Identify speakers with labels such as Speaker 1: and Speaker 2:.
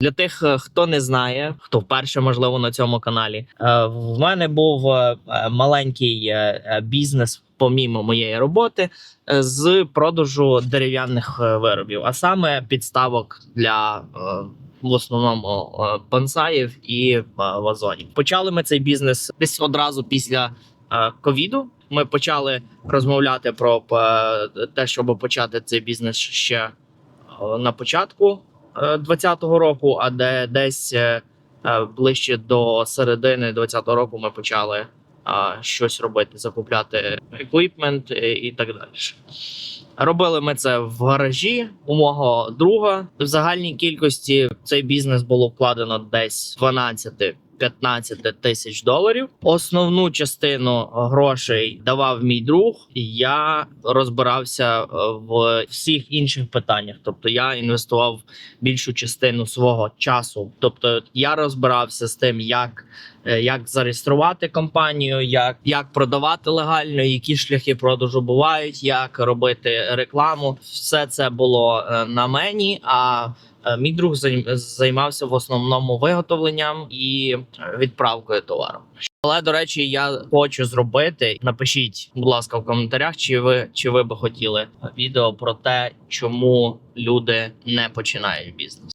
Speaker 1: Для тих, е, хто не знає, хто вперше можливо на цьому каналі, е, в мене був е, маленький бізнес помімо моєї роботи з продажу дерев'яних виробів, а саме підставок для в основному бонсаїв і вазонів. Почали ми цей бізнес десь одразу після ковіду. Ми почали розмовляти про те, щоб почати цей бізнес ще на початку 20-го року, а де десь е, е, ближче до середини 20-го року ми почали е, щось робити, закупляти еквіпмент е, і так далі. Робили ми це в гаражі у мого друга. В загальній кількості цей бізнес було вкладено десь 12 15 тисяч доларів. Основну частину грошей давав мій друг. і Я розбирався е, в всіх інших питаннях. Тобто я інвестував більшу частину свого часу. Тобто я розбирався з тим, як, е, як зареєструвати компанію, як, як продавати легально, які шляхи продажу бувають, як робити рекламу. Все це було е, на мені. А Е, Мій друг займ- займався в основному виготовленням і е, відправкою товару. Але до речі, я хочу зробити. Напишіть, будь ласка, в коментарях, чи ви чи ви би хотіли відео про те, чому люди не починають бізнес.